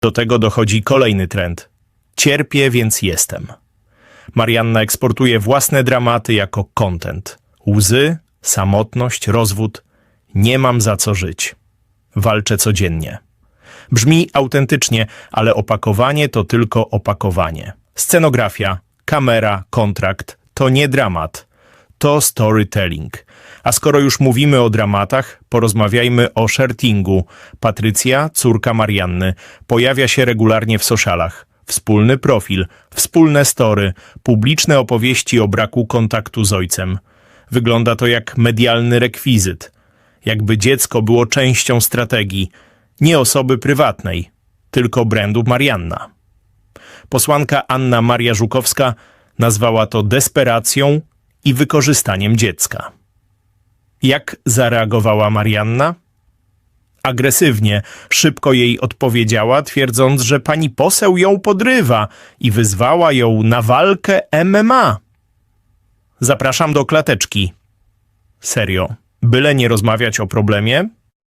Do tego dochodzi kolejny trend. Cierpię, więc jestem. Marianna eksportuje własne dramaty jako content. Łzy, samotność, rozwód. Nie mam za co żyć. Walczę codziennie. Brzmi autentycznie, ale opakowanie to tylko opakowanie. Scenografia, kamera, kontrakt to nie dramat, to storytelling. A skoro już mówimy o dramatach, porozmawiajmy o shirtingu. Patrycja, córka Marianny, pojawia się regularnie w socialach. Wspólny profil, wspólne story, publiczne opowieści o braku kontaktu z ojcem. Wygląda to jak medialny rekwizyt. Jakby dziecko było częścią strategii, nie osoby prywatnej, tylko brandu Marianna. Posłanka Anna Maria Żukowska nazwała to desperacją i wykorzystaniem dziecka. Jak zareagowała Marianna? Agresywnie, szybko jej odpowiedziała, twierdząc, że pani poseł ją podrywa i wyzwała ją na walkę MMA. Zapraszam do klateczki. Serio, byle nie rozmawiać o problemie,